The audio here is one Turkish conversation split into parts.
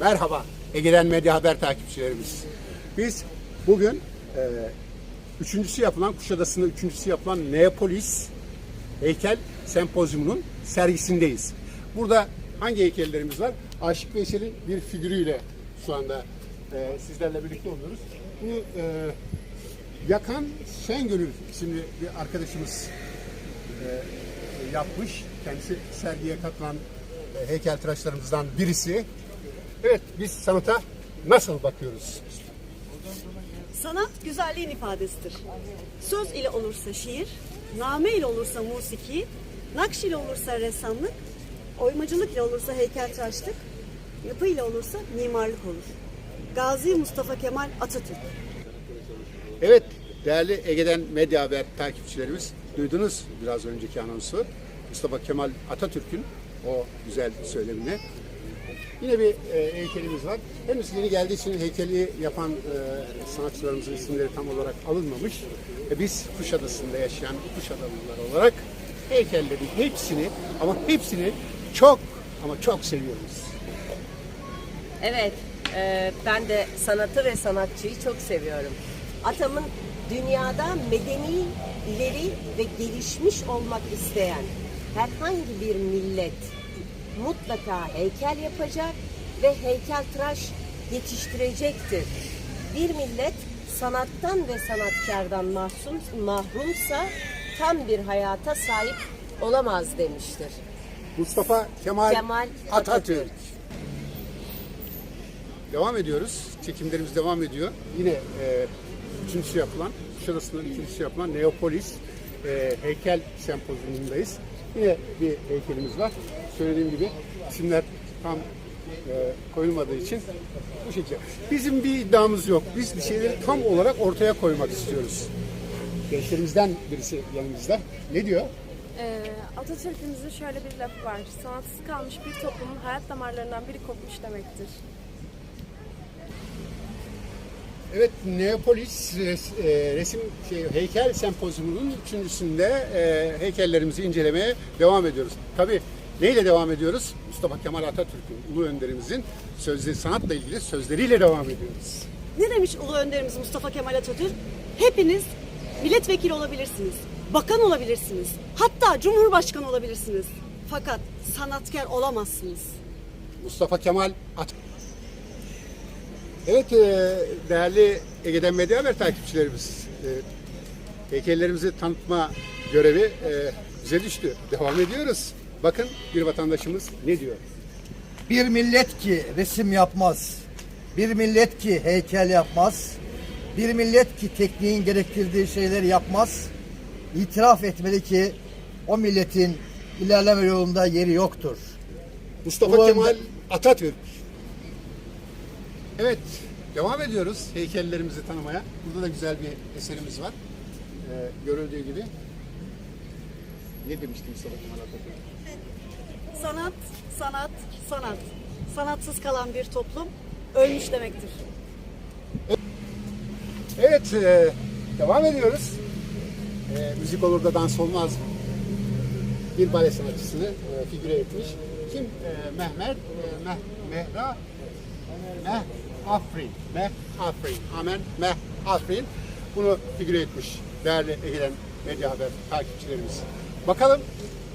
Merhaba Ege'den Medya Haber takipçilerimiz. Biz bugün e, üçüncüsü yapılan, Kuşadası'nda üçüncüsü yapılan Neapolis Heykel Sempozyumu'nun sergisindeyiz. Burada hangi heykellerimiz var? Aşık Veysel'in bir figürüyle şu anda e, sizlerle birlikte oluyoruz. Bu e, Yakan Şengönül isimli bir arkadaşımız e, yapmış. Kendisi sergiye katılan e, heykeltıraşlarımızdan birisi. Evet biz sanata nasıl bakıyoruz? Sanat güzelliğin ifadesidir. Söz ile olursa şiir, name ile olursa musiki, nakş ile olursa ressamlık, oymacılık ile olursa heykeltıraşlık, yapı ile olursa mimarlık olur. Gazi Mustafa Kemal Atatürk. Evet değerli Ege'den Medya Haber takipçilerimiz duydunuz biraz önceki anonsu. Mustafa Kemal Atatürk'ün o güzel söylemini. Yine bir e, heykelimiz var. Henüz yeni geldiği için heykeli yapan e, sanatçılarımızın isimleri tam olarak alınmamış. E, biz Kuşadası'nda yaşayan Kuşadalılar olarak heykellerin hepsini ama hepsini çok ama çok seviyoruz. Evet, e, ben de sanatı ve sanatçıyı çok seviyorum. Atamın dünyada medeni, ve gelişmiş olmak isteyen herhangi bir millet mutlaka heykel yapacak ve heykeltıraş yetiştirecektir. Bir millet sanattan ve sanatkardan mahsum, mahrumsa tam bir hayata sahip olamaz demiştir. Mustafa Kemal, Kemal Atatürk. Atatürk. Devam ediyoruz. Çekimlerimiz devam ediyor. Yine e, üçüncüsü yapılan, Kuşadası'nda üçüncüsü yapılan Neopolis e, heykel sempozyumundayız. Yine bir heykelimiz var. Söylediğim gibi isimler tam e, koyulmadığı için bu şekilde. Bizim bir iddiamız yok. Biz bir şeyleri tam olarak ortaya koymak istiyoruz. Gençlerimizden birisi yanımızda. Ne diyor? Ee, Atatürk'ümüzün şöyle bir lafı var. Sanatsız kalmış bir toplumun hayat damarlarından biri kopmuş demektir. Evet, Neopolis res- e, resim şey, heykel sempozyumunun üçüncüsünde e, heykellerimizi incelemeye devam ediyoruz. Tabii neyle devam ediyoruz? Mustafa Kemal Atatürk'ün, ulu önderimizin sözleri, sanatla ilgili sözleriyle devam ediyoruz. Ne demiş Ulu Önderimiz Mustafa Kemal Atatürk? Hepiniz milletvekili olabilirsiniz, bakan olabilirsiniz, hatta cumhurbaşkanı olabilirsiniz. Fakat sanatkar olamazsınız. Mustafa Kemal Atatürk. Evet, e, değerli Ege'den Medya Haber takipçilerimiz, e, heykellerimizi tanıtma görevi e, bize düştü. Devam ediyoruz. Bakın bir vatandaşımız ne diyor? Bir millet ki resim yapmaz, bir millet ki heykel yapmaz, bir millet ki tekniğin gerektirdiği şeyleri yapmaz, itiraf etmeli ki o milletin ilerleme yolunda yeri yoktur. Mustafa Bu Kemal Atatürk. Evet, devam ediyoruz heykellerimizi tanımaya. Burada da güzel bir eserimiz var. Ee, görüldüğü gibi. Ne demişti Mustafa Kemal? Sanat, sanat, sanat. Sanatsız kalan bir toplum ölmüş demektir. Evet, e, devam ediyoruz. E, müzik olur da dans olmaz mı? Bir bale sanatçısını e, figüre etmiş. Kim? E, Mehmet, e, Meh, Mehra, Meh Afrin. Meh Afrin. Amen. Meh Afrin. Bunu figüre etmiş değerli Ege'den Medya Haber takipçilerimiz. Bakalım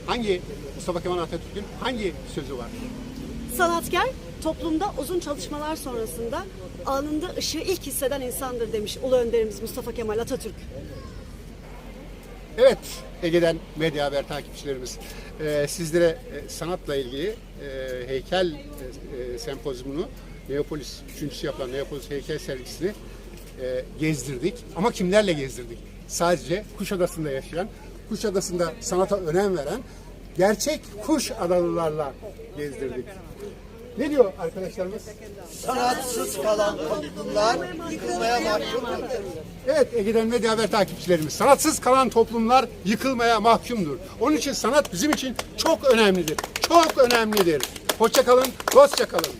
hangi Mustafa Kemal Atatürk'ün hangi sözü var? Sanatkar toplumda uzun çalışmalar sonrasında anında ışığı ilk hisseden insandır demiş Ulu Önderimiz Mustafa Kemal Atatürk. Evet, Ege'den Medya Haber takipçilerimiz. Ee, sizlere e, sanatla ilgili e, heykel e, e, sempozyumunu Neopolis, üçüncüsü yapılan Neopolis heykel sergisini e, gezdirdik. Ama kimlerle gezdirdik? Sadece Kuşadası'nda yaşayan, Kuşadası'nda sanata önem veren gerçek kuş adalılarla gezdirdik. Ne diyor arkadaşlarımız? Sanatsız kalan toplumlar yıkılmaya mahkumdur. Evet Ege'den Medya Haber takipçilerimiz. Sanatsız kalan toplumlar yıkılmaya mahkumdur. Onun için sanat bizim için çok önemlidir. Çok önemlidir. Hoşça kalın, dostça kalın.